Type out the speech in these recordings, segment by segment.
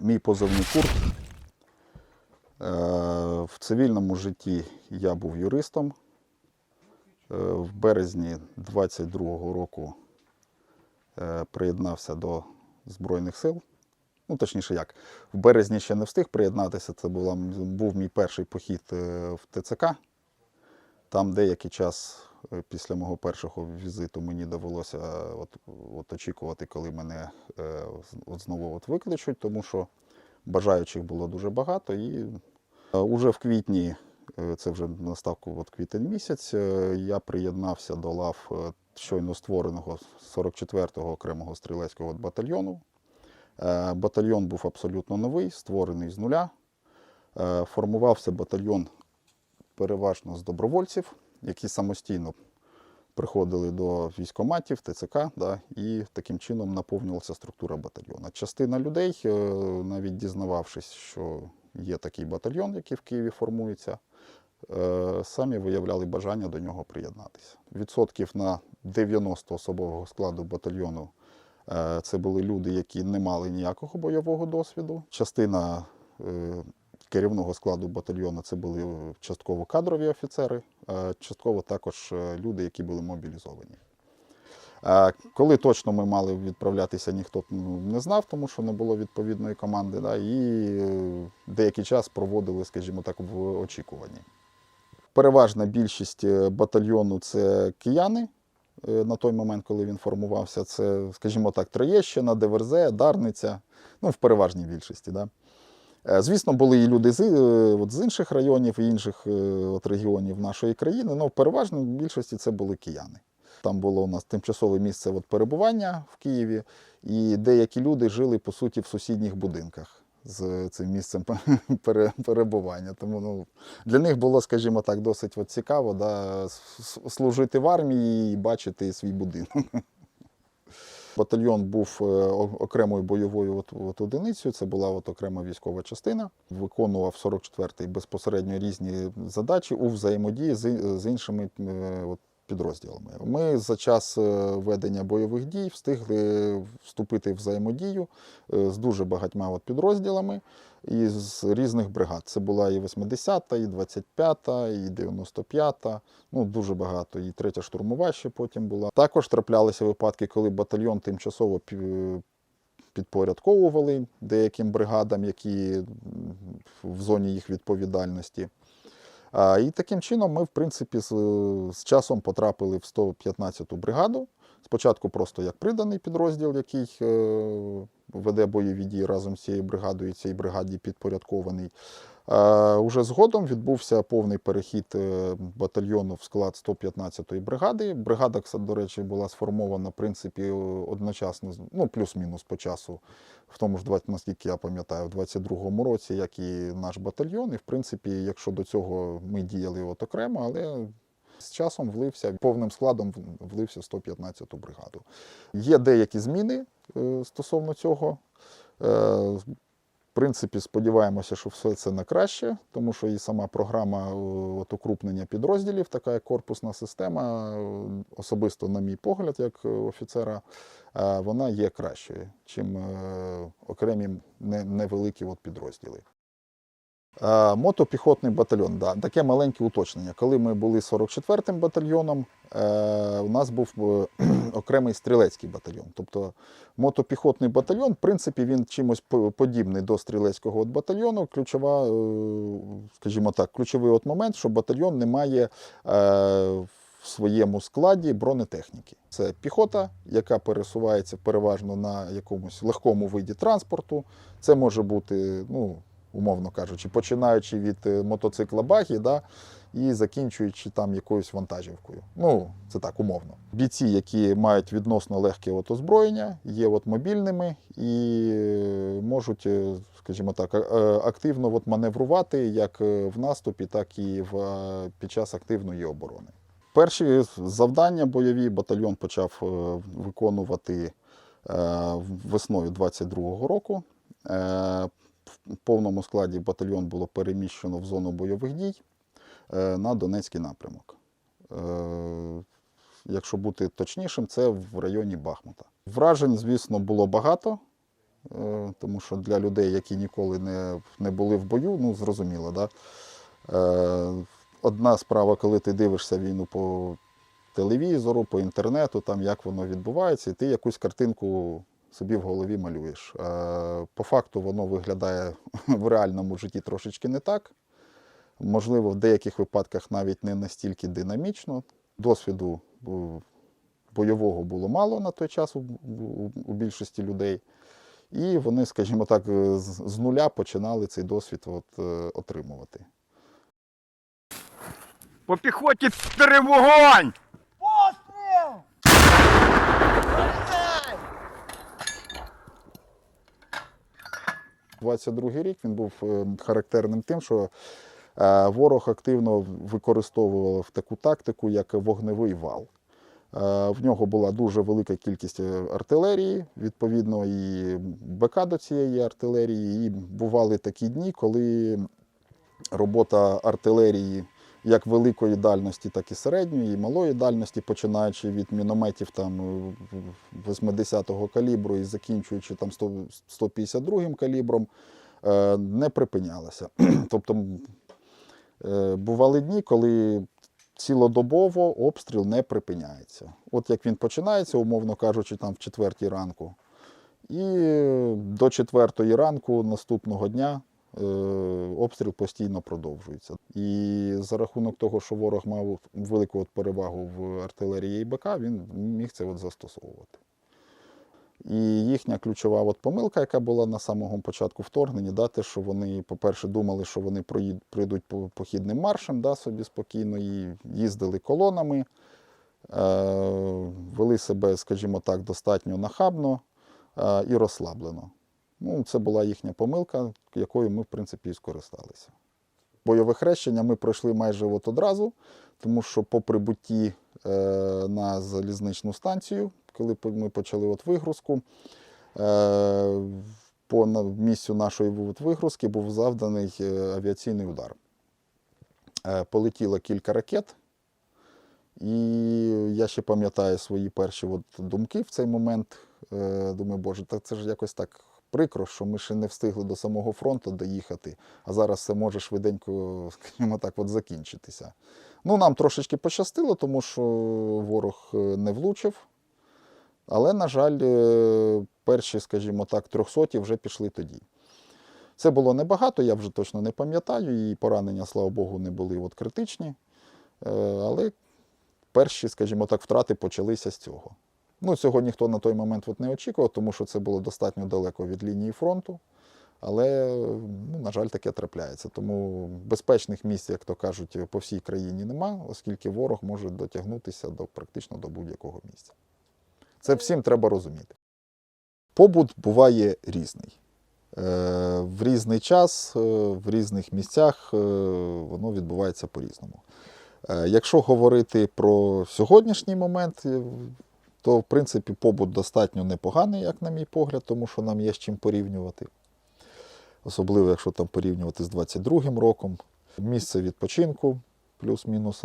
Мій позивний курт. Е, В цивільному житті я був юристом. Е, В березні 22-го року е, приєднався до Збройних сил. Ну, точніше, як, в березні ще не встиг приєднатися. Це була, був мій перший похід в ТЦК. Там деякий час після мого першого візиту мені довелося е, от, от очікувати, коли мене е, от знову от викличуть, тому що бажаючих було дуже багато. І е, уже в квітні, е, це вже настав от квітень місяць, е, я приєднався до лав е, щойно створеного 44-го окремого стрілецького батальйону. Е, Батальйон був абсолютно новий, створений з нуля. Е, Формувався батальйон переважно з добровольців, які самостійно приходили до військоматів, ТЦК, да, і таким чином наповнювалася структура батальйону. Частина людей, е, навіть дізнававшись, що є такий батальйон, який в Києві формується, е, самі виявляли бажання до нього приєднатися. Відсотків на 90 особового складу батальйону е, це були люди, які не мали ніякого бойового досвіду. Частина керівного складу батальйону це були е, частково кадрові офіцери, е, частково також е, люди, які були мобілізовані. Коли точно ми мали відправлятися, ніхто ну, не знав, тому що не було відповідної команди. Да, і деякий час проводили, скажімо так, в очікуванні. Переважна більшість батальйону це кияни. На той момент, коли він формувався, це, скажімо так, Троєщина, Деверзе, Дарниця, ну, в переважній більшості. Да. Е, Звісно, були і люди з, е, от з інших районів і інших е, от регіонів нашої країни, але в переважній більшості це були кияни. Там було у нас тимчасове місце от перебування в Києві, і деякі люди жили, по суті, в сусідніх будинках з цим місцем перебування. Тому ну, для них було, скажімо так, досить от цікаво да, служити в армії і бачити свій будинок. Батальйон був е, окремою бойовою от, от одиницею, це була от окрема військова частина. Виконував 44-й безпосередньо різні задачі у взаємодії з, з іншими е, от, підрозділами. Ми за час е, ведення бойових дій встигли вступити в взаємодію е, з дуже багатьма от підрозділами з різних бригад. Це була і 80-та, і 25-та, і 95-та, ну дуже багато. І третя штурмова ще потім була. Також траплялися випадки, коли батальйон тимчасово підпорядковували деяким бригадам, які в зоні їх відповідальності. І таким чином ми, в принципі, з, з часом потрапили в 115-ту бригаду. Спочатку просто як приданий підрозділ, який е, веде бойові дії разом з цією бригадою, і цій бригаді підпорядкований. Е, Уже згодом відбувся повний перехід е, батальйону в склад 115-ї бригади. Бригада, до речі, була сформована в принципі е, одночасно, ну плюс-мінус по часу, в тому ж, наскільки я пам'ятаю, в 22-му році, як і наш батальйон. І в принципі, якщо до цього ми діяли от окремо, але з часом влився повним складом влився 115-ту бригаду. Є деякі зміни стосовно цього. Принципі, сподіваємося, що все це на краще, тому що і сама програма е, от, укрупнення підрозділів, така як корпусна система, е, особисто, на мій погляд, як офіцера, е, вона є кращою, чим окремі невеликі от підрозділи. Е, Мотопіхотний батальйон, да, таке маленьке уточнення. Коли ми були 44-м батальйоном, е, у нас був е, окремий стрілецький батальйон. Тобто мотопіхотний батальйон, в принципі, він чимось подібний до стрілецького от батальйону. Ключова, скажімо так, ключовий от момент, що батальйон не має в своєму складі бронетехніки. Це піхота, яка пересувається переважно на якомусь легкому виді транспорту. Це може бути, ну, умовно кажучи, починаючи від е, мотоцикла багі, да, і закінчуючи там якоюсь вантажівкою. Ну, це так, умовно. Бійці, які мають відносно легке от озброєння, є от мобільними і е, можуть, е, скажімо так, активно от маневрувати як в наступі, так і в, під час активної оборони. Перші завдання бойові батальйон почав виконувати весною 22-го року. В повному складі батальйон було переміщено в зону бойових дій е, на Донецький напрямок. Е, Якщо бути точнішим, це в районі Бахмута. Вражень, звісно, було багато. е, тому що для людей, які ніколи не, не були в бою, ну зрозуміло, да? Одна справа, коли ти дивишся війну по телевізору, по інтернету, там як воно відбувається, і ти якусь картинку собі в голові малюєш. Е, По факту воно виглядає в реальному житті трошечки не так. Можливо, в деяких випадках навіть не настільки динамічно. Досвіду е, бойового було мало на той час у, більшості людей. І вони, скажімо так, з, з нуля починали цей досвід от, е, отримувати. По піхоті вогонь! 22 рік він був е, характерним тим, що е, ворог активно використовував таку тактику, як вогневий вал. Е, В нього була дуже велика кількість артилерії, відповідно, і БК до цієї артилерії. І бували такі дні, коли робота артилерії як великої дальності, так і середньої, і малої дальності, починаючи від мінометів там е, 80-го калібру і закінчуючи там 152-м калібром, е, не припинялася. тобто е, бували дні, коли цілодобово обстріл не припиняється. От як він починається, умовно кажучи, там в четвертій ранку, і е, до четвертої ранку наступного дня е, обстріл постійно продовжується. І за рахунок того, що ворог мав велику от перевагу в артилерії і БК, він міг це от застосовувати. І їхня ключова от помилка, яка була на самому початку вторгнення, да, те, що вони, по-перше, думали, що вони пройдуть похідним маршем да, собі спокійно, і їздили колонами, е, вели себе, скажімо так, достатньо нахабно е, і розслаблено. Ну, це була їхня помилка, якою ми, в принципі, і скористалися. Бойове хрещення ми пройшли майже от одразу, тому що по прибутті е, на залізничну станцію, коли ми почали от вигрузку, е, по місцю нашої от вигрузки був завданий е, авіаційний удар. Е, полетіло кілька ракет, і я ще пам'ятаю свої перші от думки в цей момент. Е, Думаю, боже, так це ж якось так прикро, що ми ще не встигли до самого фронту доїхати, а зараз це може швиденько, скажімо так, от закінчитися. Ну, нам трошечки пощастило, тому що ворог е, не влучив. Але, на жаль, е, перші, скажімо так, трьохсоті вже пішли тоді. Це було небагато, я вже точно не пам'ятаю, і поранення, слава Богу, не були от критичні. Е, Але перші, скажімо так, втрати почалися з цього. Ну, цього ніхто на той момент от не очікував, тому що це було достатньо далеко від лінії фронту. Але, ну, на жаль, таке трапляється. Тому безпечних місць, як то кажуть, по всій країні нема, оскільки ворог може дотягнутися до практично до будь-якого місця. Це всім треба розуміти. Побут буває різний. Е, В різний час, е, в різних місцях е, воно відбувається по-різному. Якщо говорити про сьогоднішній момент, то в принципі побут достатньо непоганий, як на мій погляд, тому що нам є з чим порівнювати. Особливо, якщо там порівнювати з 22-м роком. Місце відпочинку плюс-мінус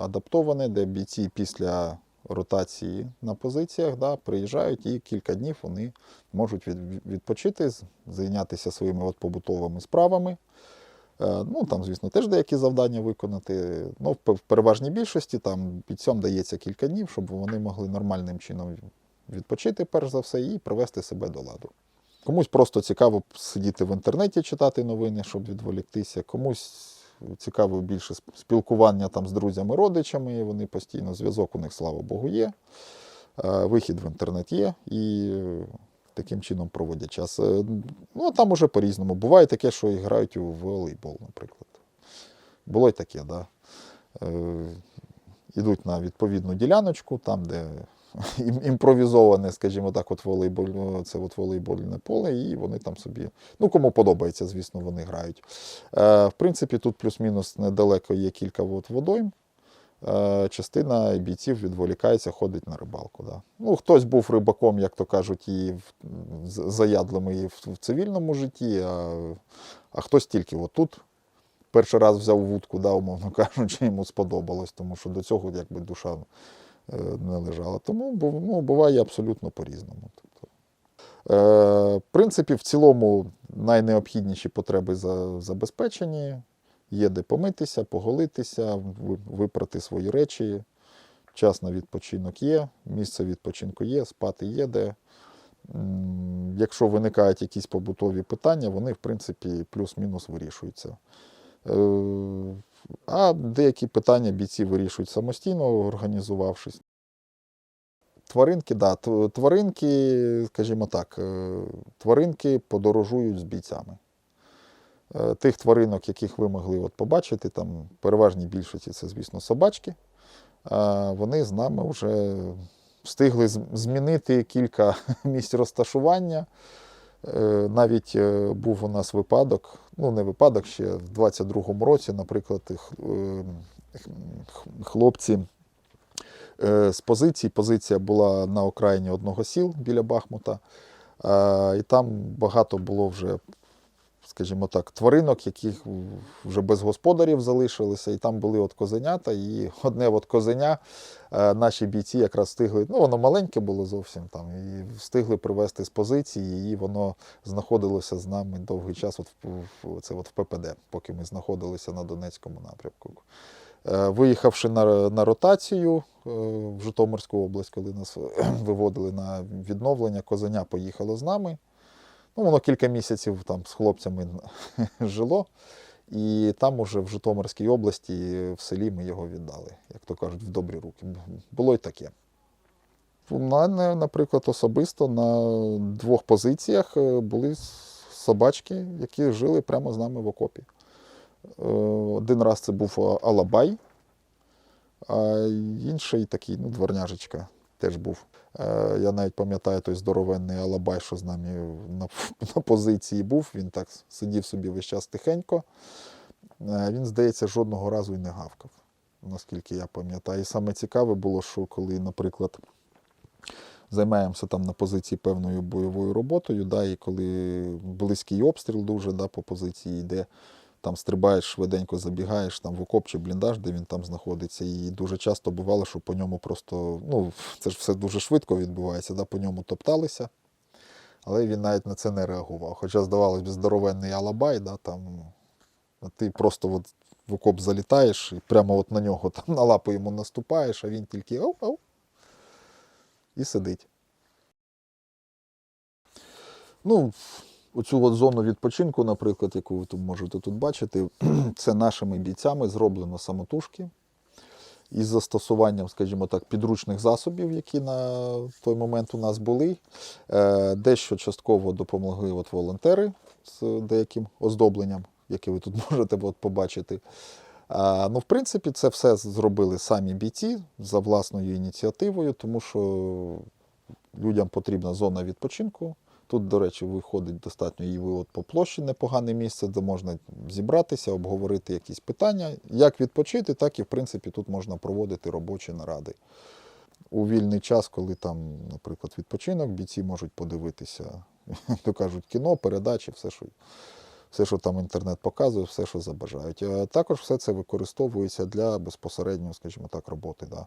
адаптоване, де бійці після ротації на позиціях да, приїжджають і кілька днів вони можуть відпочити, зайнятися своїми от побутовими справами. Е, Ну, там, звісно, теж деякі завдання виконати. Ну, в переважній більшості там бійцям дається кілька днів, щоб вони могли нормальним чином відпочити, перш за все, і привести себе до ладу. Комусь просто цікаво сидіти в інтернеті, читати новини, щоб відволіктися. Комусь цікаво більше спілкування там з друзями, родичами. Вони постійно зв'язок у них, слава Богу, є. Е, Вихід в інтернет є і таким чином проводять час. Е, Ну, там уже по-різному. Буває таке, що і грають у волейбол, наприклад. Було й таке, да. Е, Ідуть на відповідну діляночку, там, де імпровізоване, скажімо так, от волейболь, це от волейбольне поле, і вони там собі, ну кому подобається, звісно, вони грають. Е, в принципі, тут плюс-мінус недалеко є кілька от водойм. Е, частина бійців відволікається, ходить на рибалку. Да. Ну, хтось був рибаком, як то кажуть, і заядлим і в, цивільному житті, а, а хтось тільки отут. Перший раз взяв вудку, да, умовно кажучи, йому сподобалось, тому що до цього якби душа е, не лежала. Тому ну, буває абсолютно по-різному. Тобто, В принципі, в цілому найнеобхідніші потреби забезпечені. Є де помитися, поголитися, випрати свої речі. Час на відпочинок є, місце відпочинку є, спати є де. Якщо виникають якісь побутові питання, вони, в принципі, плюс-мінус вирішуються. Е, А деякі питання бійці вирішують самостійно, організувавшись. Тваринки, да, тваринки, скажімо так, е, тваринки подорожують з бійцями. Е, Тих тваринок, яких ви могли от побачити, там переважній більшості це, звісно, собачки. Вони з нами вже встигли змінити кілька місць розташування. Е, Навіть е, був у нас випадок, ну не випадок, ще в 22-му році, наприклад, е, хлопці е, з позиції. Позиція була на окраїні одного сіл біля Бахмута. І там багато було вже, скажімо так, тваринок, яких вже без господарів залишилися. І там були от козенята, і одне от козеня е, наші бійці якраз встигли, ну воно маленьке було зовсім там, і встигли привезти з позиції, і воно знаходилося з нами довгий час от в, це от в ППД, поки ми знаходилися на Донецькому напрямку. Е, Виїхавши на, на ротацію е, в Житомирську область, коли нас виводили на відновлення, козеня поїхало з нами. Ну, воно кілька місяців там з хлопцями жило. І там уже в Житомирській області в селі ми його віддали, як то кажуть, в добрі руки. Було й таке. У мене, наприклад, особисто на двох позиціях е, були собачки, які жили прямо з нами в окопі. Е, Один раз це був е, Алабай, а інший такий, ну, дворняжечка теж був. Е, Я навіть пам'ятаю той здоровенний Алабай, що з нами на, на позиції був. Він так сидів собі весь час тихенько. Е, Він, здається, жодного разу і не гавкав, наскільки я пам'ятаю. І саме цікаве було, що коли, наприклад, займаємося там на позиції певною бойовою роботою, да, і коли близький обстріл дуже да, по позиції йде, там стрибаєш швиденько, забігаєш там в окоп чи бліндаж, де він там знаходиться. І дуже часто бувало, що по ньому просто, ну, це ж все дуже швидко відбувається, да, по ньому топталися. Але він навіть на це не реагував. Хоча, здавалось би, здоровенний алабай, да, там, а ти просто от в окоп залітаєш і прямо от на нього там на лапу йому наступаєш, а він тільки оу-оу і сидить. Ну, оцю от зону відпочинку, наприклад, яку ви тут можете тут бачити, це нашими бійцями зроблено самотужки із застосуванням, скажімо так, підручних засобів, які на той момент у нас були. Е, Дещо частково допомогли от волонтери з деяким оздобленням, яке ви тут можете от побачити. Ну, в принципі, це все зробили самі бійці за власною ініціативою, тому що людям потрібна зона відпочинку. Тут, до речі, виходить достатньо і ви от по площі непогане місце, де можна зібратися, обговорити якісь питання. Як відпочити, так і в принципі тут можна проводити робочі наради. У вільний час, коли там, наприклад, відпочинок, бійці можуть подивитися, то кажуть, кіно, передачі, все, що, все, що там інтернет показує, все, що забажають. А також все це використовується для безпосередньо, скажімо так, роботи. Да.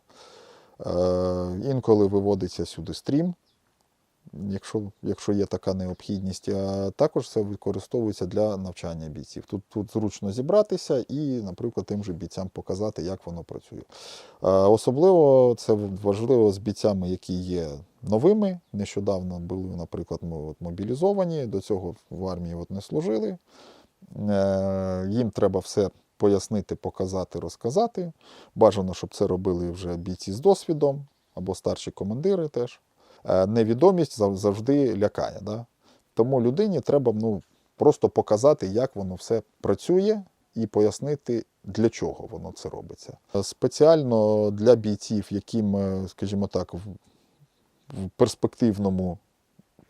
Е, інколи виводиться сюди стрім, якщо, якщо є така необхідність. А також це використовується для навчання бійців. Тут, тут зручно зібратися і, наприклад, тим же бійцям показати, як воно працює. Особливо це важливо з бійцями, які є новими. Нещодавно були, наприклад, ми от мобілізовані, до цього в армії от не служили. Е, Їм треба все пояснити, показати, розказати. Бажано, щоб це робили вже бійці з досвідом або старші командири теж. Е, Невідомість завжди лякає. Да? Тому людині треба ну, просто показати, як воно все працює, і пояснити, для чого воно це робиться. Е, Спеціально для бійців, яким, е, скажімо так, в перспективному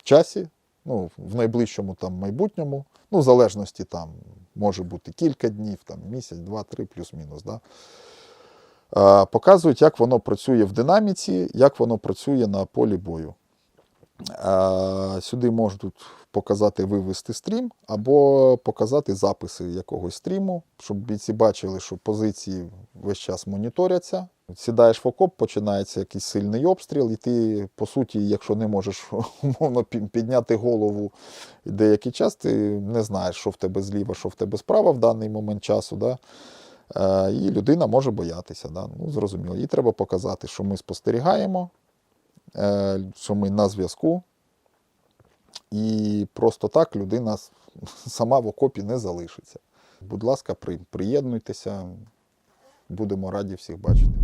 часі, ну, в найближчому там майбутньому, ну, в залежності там може бути кілька днів, там, місяць, два, три, плюс-мінус. Да? Показують, як воно працює в динаміці, як воно працює на полі бою. Сюди можуть показати вивести стрім або показати записи якогось стріму, щоб бійці бачили, що позиції весь час моніторяться, Сідаєш в окоп, починається якийсь сильний обстріл, і ти, по суті, якщо не можеш умовно підняти голову деякий час, ти не знаєш, що в тебе зліва, що в тебе справа в даний момент часу. Да? Е, і людина може боятися. Да? Ну, зрозуміло. Їй треба показати, що ми спостерігаємо, е, що ми на зв'язку. І просто так людина сама в окопі не залишиться. Будь ласка, приєднуйтеся, будемо раді всіх бачити.